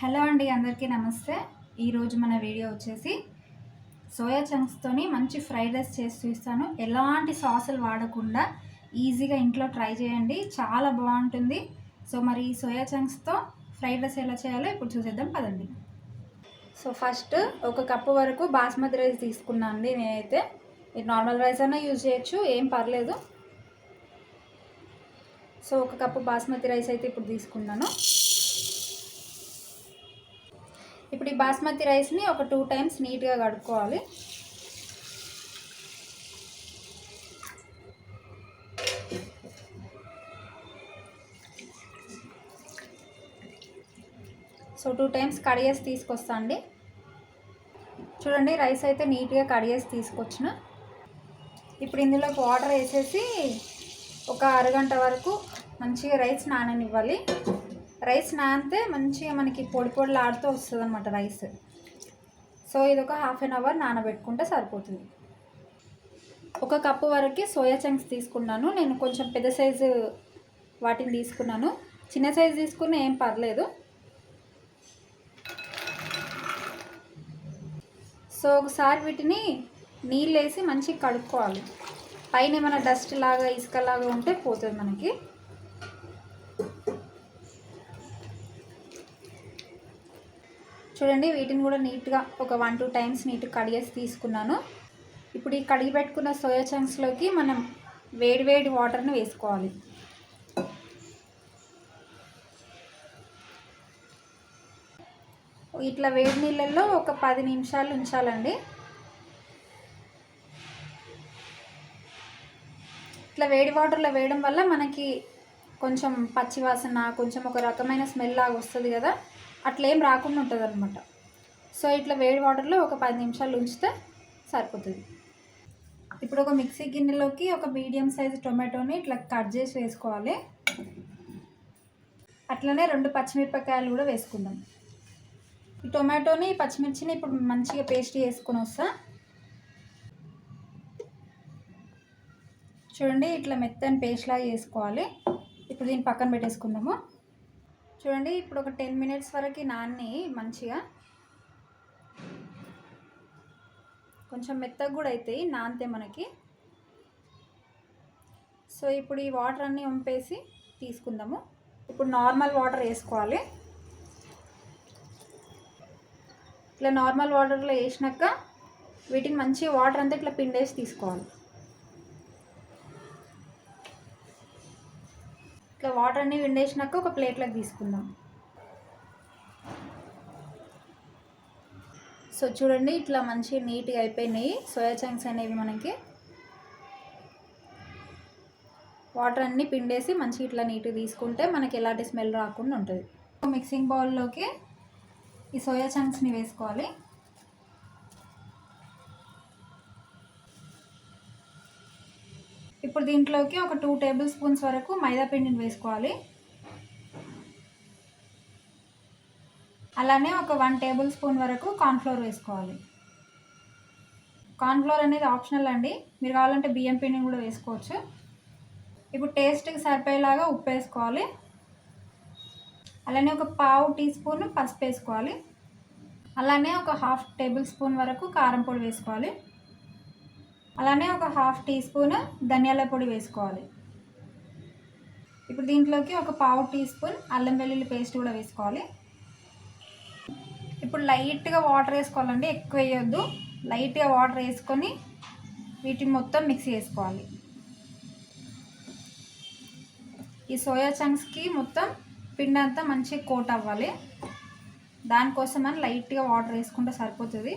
Hello అండి అందరికీ నమస్తే. ఈరోజు మన వీడియో వచ్చేసి సోయా చంక్స్తోని మంచి ఫ్రైడ్ రైస్ చేసి చూస్తాను ఎలాంటి సాసులు వాడకుండా ఈజీగా ఇంట్లో ట్రై చేయండి. చాలా బాగుంటుంది. సో మరి ఈ సోయా చంక్స్తో ఫ్రైడ్ రైస్ ఎలా చేయాలో ఇప్పుడు చూసేద్దాం పదండి. సో ఫస్ట్ ఒక కప్పు వరకు బాస్మతి రైస్ తీసుకున్నాను అండి నేనైతే. మీరు నార్మల్ రైస్ అయినా యూజ్ చేయొచ్చు ఏం పర్లేదు. సో ఒక కప్పు బాస్మతి రైస్ అయితే ఇప్పుడు తీసుకున్నాను. ఇప్పుడు ఈ బాస్మతి రైస్ని ఒక టూ టైమ్స్ నీట్గా కడుక్కోవాలి. సో టూ టైమ్స్ కడిగేసి తీసుకొస్తా అండి. చూడండి రైస్ అయితే నీట్గా కడిగేసి తీసుకొచ్చిన. ఇప్పుడు ఇందులోకి వాటర్ వేసేసి ఒక అరగంట వరకు మంచిగా రైస్ నాననివ్వాలి. రైస్ నానితే మంచిగా మనకి పొడి పొడిలాడుతూ వస్తుంది అనమాట రైస్. సో ఇది ఒక హాఫ్ అన్ అవర్ నానబెట్టుకుంటే సరిపోతుంది. ఒక కప్పు వరకు సోయా చంక్స్ తీసుకున్నాను. నేను కొంచెం పెద్ద సైజు వాటిని తీసుకున్నాను. చిన్న సైజు తీసుకున్న ఏం పర్లేదు. సో ఒకసారి వీటిని నీళ్ళు వేసి మంచిగా కడుక్కోవాలి. పైన ఏమైనా డస్ట్ లాగా ఇసుక లాగా ఉంటే పోతుంది మనకి. చూడండి వీటిని కూడా నీట్గా ఒక వన్ టూ టైమ్స్ నీట్గా కడిగేసి తీసుకున్నాను. ఇప్పుడు ఈ కడిగి పెట్టుకున్న సోయా చంక్స్లోకి మనం వేడి వేడి వాటర్ని వేసుకోవాలి. ఇట్లా వేడి నీళ్ళల్లో ఒక పది నిమిషాలు ఉంచాలండి. ఇట్లా వేడి వాటర్లో వేయడం వల్ల మనకి కొంచెం పచ్చివాసన కొంచెం ఒక రకమైన స్మెల్ లాగా వస్తుంది కదా. అట్లా ఏం రాకుండా ఉంటుంది అనమాట సో ఇట్లా వేడి వాటర్లో ఒక పది నిమిషాలు ఉంచితే సరిపోతుంది. ఇప్పుడు ఒక మిక్సీ గిన్నెలోకి ఒక మీడియం సైజ్ టొమాటోని ఇట్లా కట్ చేసి వేసుకోవాలి. అట్లనే రెండు పచ్చిమిరపకాయలు కూడా వేసుకుందాం. ఈ టొమాటోని పచ్చిమిర్చిని ఇప్పుడు మంచిగా పేస్ట్ చేసుకొని వస్తా. చూడండి ఇట్లా మెత్తని పేస్ట్లాగా చేసుకోవాలి. ఇప్పుడు దీన్ని పక్కన పెట్టేసుకుందాము. చూడండి ఇప్పుడు ఒక టెన్ మినిట్స్ వరకు నాన్ని మంచిగా కొంచెం మెత్తగా కూడా అవుతాయి నానితే మనకి. సో ఇప్పుడు ఈ వాటర్ అన్నీ వంపేసి తీసుకుందాము. ఇప్పుడు నార్మల్ వాటర్ వేసుకోవాలి. ఇట్లా నార్మల్ వాటర్లో వేసినాక వీటిని మంచిగా వాటర్ అంతా ఇట్లా పిండేసి తీసుకోవాలి. వాటర్ అన్ని విండేసినాక ఒక ప్లేట్లోకి తీసుకుందాం. సో చూడండి ఇట్లా మంచిగా నీట్గా అయిపోయినాయి. సోయా చంక్స్ అనేవి మనకి. వాటర్ అన్నీ పిండేసి మంచిగా ఇట్లా నీట్గా తీసుకుంటే మనకి ఎలాంటి స్మెల్ రాకుండా ఉంటుంది. మిక్సింగ్ బౌల్లోకి ఈ సోయా చంక్స్ని వేసుకోవాలి. ఇప్పుడు దీంట్లోకి ఒక టూ టేబుల్ స్పూన్స్ వరకు మైదా పిండిని వేసుకోవాలి. అలానే ఒక వన్ టేబుల్ స్పూన్ వరకు కార్న్ఫ్లోర్ వేసుకోవాలి. కార్న్ఫ్లోర్ అనేది ఆప్షనల్ అండి. మీరు కావాలంటే బియ్యం పిండిని కూడా వేసుకోవచ్చు. ఇప్పుడు టేస్ట్కి సరిపోయేలాగా ఉప్పు వేసుకోవాలి. అలానే ఒక పావు టీ స్పూన్ పసుపు వేసుకోవాలి. అలానే ఒక హాఫ్ టేబుల్ స్పూన్ వరకు కారం పొడి వేసుకోవాలి. అలానే ఒక హాఫ్ టీ స్పూన్ ధనియాల పొడి వేసుకోవాలి. ఇప్పుడు దీంట్లోకి ఒక పావు టీ స్పూన్ అల్లం వెల్లుల్లి పేస్ట్ కూడా వేసుకోవాలి. ఇప్పుడు లైట్గా వాటర్ వేసుకోవాలండి ఎక్కువ వేయొద్దు. లైట్గా వాటర్ వేసుకొని వీటిని మొత్తం మిక్స్ చేసుకోవాలి. ఈ సోయా చంక్స్కి మొత్తం పిండి అంతా మంచిగా కోట్ అవ్వాలి. దానికోసం అని లైట్గా వాటర్ వేసుకుంటే సరిపోతుంది.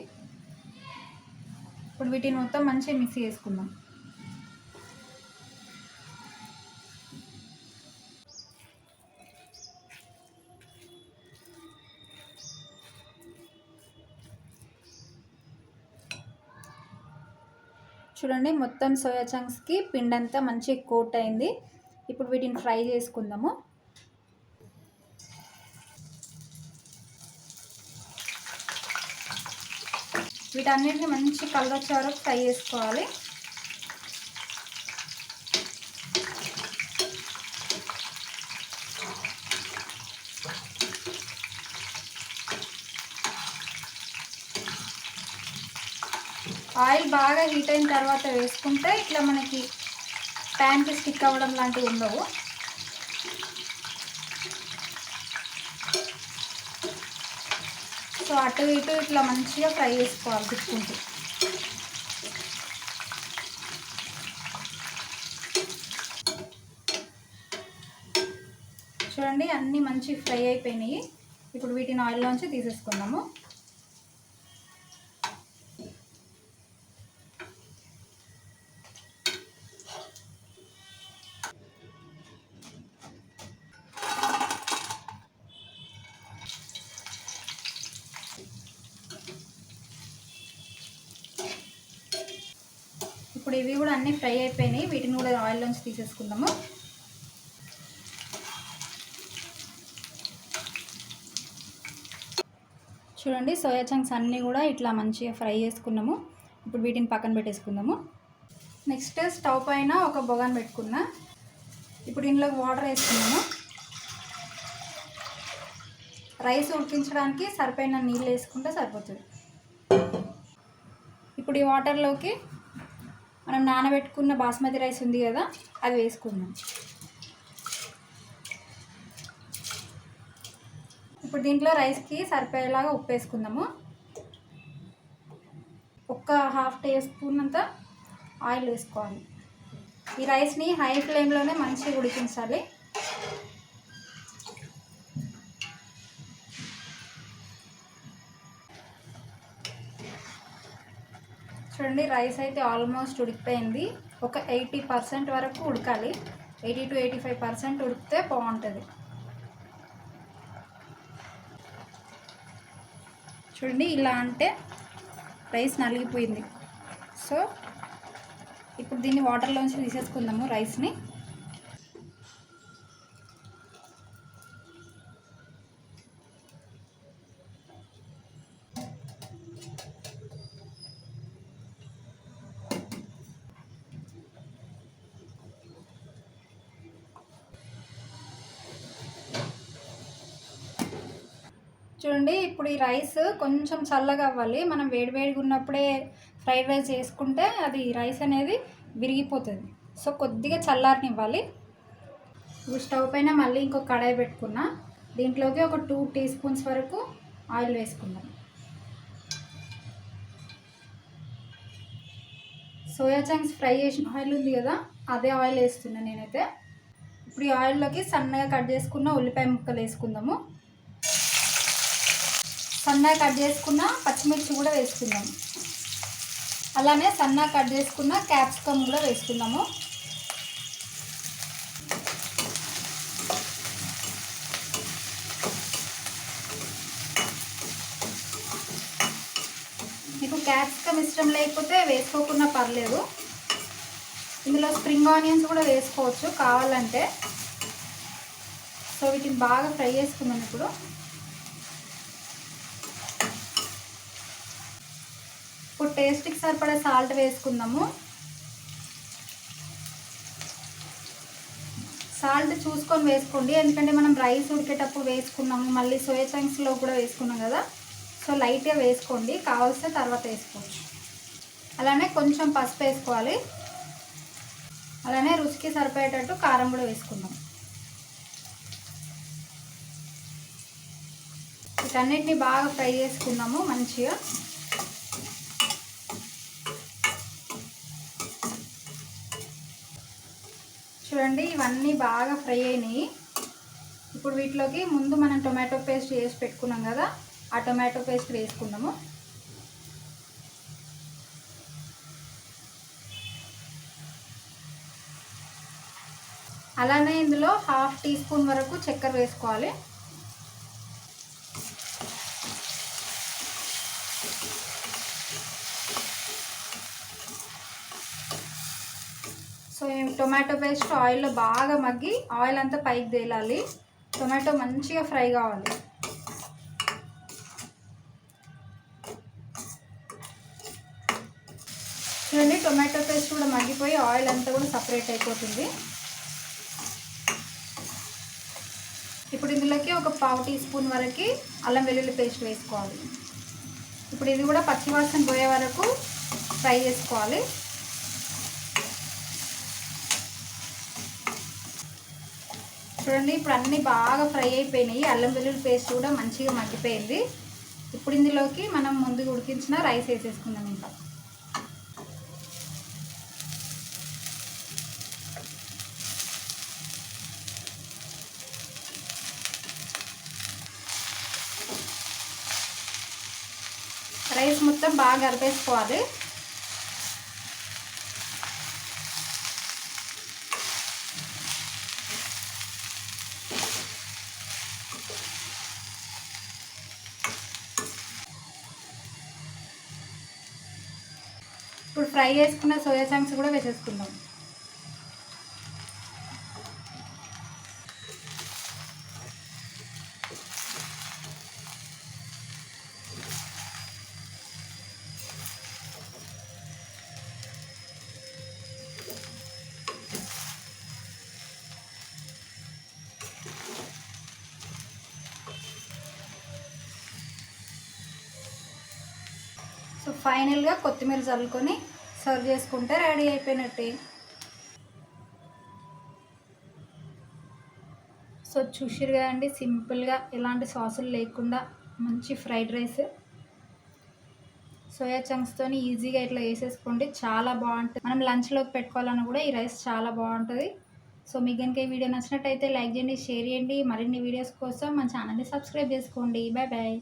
ఇప్పుడు వీటిని మొత్తం మంచిగా మిక్స్ చేసుకుందాం. చూడండి మొత్తం సోయా చంక్స్కి పిండి అంతా మంచిగా కోట్ అయింది. ఇప్పుడు వీటిని ఫ్రై చేసుకుందాము. వీటన్నిటిని మంచి కలర్ వచ్చే వరకు ఫ్రై చేసుకోవాలి. ఆయిల్ బాగా హీట్ అయిన తర్వాత వేసుకుంటే ఇట్లా మనకి ప్యాన్కి స్టిక్ అవ్వడం లాంటివి ఉండవు. సో అటు ఇటు ఇట్లా మంచిగా ఫ్రై చేసుకోవాలి తిప్పుకుంటూ. చూడండి అన్నీ మంచి ఫ్రై అయిపోయినాయి. ఇప్పుడు వీటిని ఆయిల్లోంచి తీసేసుకుందాము. ఇప్పుడు ఇవి కూడా అన్నీ ఫ్రై అయిపోయినాయి. వీటిని కూడా ఆయిల్లోంచి తీసేసుకుందాము. చూడండి సోయా చంక్స్ అన్నీ కూడా ఇట్లా మంచిగా ఫ్రై చేసుకున్నాము. ఇప్పుడు వీటిని పక్కన పెట్టేసుకుందాము. నెక్స్ట్ స్టవ్ పైన ఒక బొగాన్ పెట్టుకున్నా. ఇప్పుడు ఇందులో వాటర్ వేసుకున్నాము రైస్ ఉడికించడానికి సరిపోయిన నీళ్ళు వేసుకుంటే సరిపోతుంది. ఇప్పుడు ఈ వాటర్లోకి మనం నానబెట్టుకున్న బాస్మతి రైస్ ఉంది కదా అది వేసుకుందాం. ఇప్పుడు దీంట్లో రైస్కి సరిపోయేలాగా ఉప్పు వేసుకుందాము. ఒక్క హాఫ్ టీ స్పూన్ అంత ఆయిల్ వేసుకోవాలి. ఈ రైస్ని హై ఫ్లేమ్లోనే మంచిగా ఉడికించాలి. చూడండి రైస్ అయితే ఆల్మోస్ట్ ఉడికిపోయింది. ఒక ఎయిటీ పర్సెంట్ వరకు ఉడకాలి. Eighty to eighty five percent ఉడికితే బాగుంటుంది. చూడండి ఇలా అంటే రైస్ నలిగిపోయింది. సో ఇప్పుడు దీన్ని వాటర్లోంచి తీసేసుకుందాము రైస్ని. చూడండి ఇప్పుడు ఈ రైస్ కొంచెం చల్లగా అవ్వాలి. మనం వేడివేడిగా ఉన్నప్పుడే ఫ్రైడ్ రైస్ చేసుకుంటే అది రైస్ అనేది విరిగిపోతుంది. సో కొద్దిగా చల్లారనివ్వాలి. ఇప్పుడు స్టవ్ పైన మళ్ళీ ఇంకొక కడాయి పెట్టుకున్నా. దీంట్లోకి ఒక టూ టీ స్పూన్స్ వరకు ఆయిల్ వేసుకుందాం. సోయా చంక్స్ ఫ్రై చేసిన ఆయిల్ ఉంది కదా అదే ఆయిల్ వేస్తున్నా నేనైతే. ఇప్పుడు ఈ ఆయిల్లోకి సన్నగా కట్ చేసుకున్న ఉల్లిపాయ ముక్కలు వేసుకుందాము. సన్నగా కట్ చేసుకున్న పచ్చిమిర్చి కూడా వేసుకుందాం. అలానే సన్నగా కట్ చేసుకున్న క్యాప్సికమ్ కూడా వేసుకుందాము. మీకు క్యాప్సికమ్ ఇష్టం లేకపోతే వేసుకోకుండా పర్లేదు. ఇందులో స్ప్రింగ్ ఆనియన్స్ కూడా వేసుకోవచ్చు కావాలంటే. సో వీటిని బాగా ఫ్రై చేసుకుందాం ఇప్పుడు. ఇప్పుడు టేస్ట్కి సరిపడే సాల్ట్ వేసుకుందాము. సాల్ట్ చూసుకొని వేసుకోండి. ఎందుకంటే మనం రైస్ ఉడికేటప్పుడు వేసుకున్నాము. మళ్ళీ సోయా చంక్స్లో కూడా వేసుకున్నాం కదా. సో లైట్గా వేసుకోండి. కావాల్సిన తర్వాత వేసుకోవచ్చు. అలానే కొంచెం పసుపు వేసుకోవాలి. అలానే రుచికి సరిపోయేటట్టు కారం కూడా వేసుకుందాం. వీటన్నిటిని బాగా ఫ్రై చేసుకుందాము మంచిగా. చూడండి ఇవన్నీ బాగా ఫ్రై అయినాయి. ఇప్పుడు వీటిలోకి ముందు మనం టొమాటో పేస్ట్ వేసి పెట్టుకున్నాం కదా ఆ టొమాటో పేస్ట్ వేసుకున్నాము అలానే ఇందులో హాఫ్ టీ స్పూన్ వరకు చక్కెర వేసుకోవాలి. సో టొమాటో పేస్ట్ ఆయిల్లో బాగా మగ్గి ఆయిల్ అంతా పైకి తేలాలి. టొమాటో మంచిగా ఫ్రై కావాలి. చూడండి టొమాటో పేస్ట్ కూడా మగ్గిపోయి ఆయిల్ అంతా కూడా సపరేట్ అయిపోతుంది. ఇప్పుడు ఇందులోకి ఒక పావు టీ స్పూన్ వరకు అల్లం వెల్లుల్లి పేస్ట్ వేసుకోవాలి. ఇప్పుడు ఇది కూడా పచ్చివాసన పోయే వరకు ఫ్రై చేసుకోవాలి. చూడండి ఇప్పుడు అన్నీ బాగా ఫ్రై అయిపోయినాయి. అల్లం వెల్లుల్లి పేస్ట్ కూడా మంచిగా మగ్గిపోయింది. ఇప్పుడు ఇందులోకి మనం ముందు ఉడికించిన రైస్ వేసేసుకుందాం ఇంకా. రైస్ మొత్తం బాగా అరిపేసుకోవాలి ఫ్రై చేసుకున్న సోయా చంక్స్ కూడా వేసేసుకుందాం. సో ఫైనల్గా కొత్తిమీర చల్లుకొని సర్వ్ చేసుకుంటే రెడీ అయిపోయినట్టే. సో చూసిరు కదండి సింపుల్గా ఎలాంటి సాసులు లేకుండా మంచి ఫ్రైడ్ రైస్. సోయా చంక్స్తో ఈజీగా ఇట్లా వేసేసుకోండి చాలా బాగుంటుంది. మనం లంచ్లోకి పెట్టుకోవాలన్నా కూడా ఈ రైస్ చాలా బాగుంటుంది. సో మీకు కనుక ఈ వీడియో నచ్చినట్టయితే లైక్ చేయండి షేర్ చేయండి. మరిన్ని వీడియోస్ కోసం మన ఛానల్ని సబ్స్క్రైబ్ చేసుకోండి. Bye bye.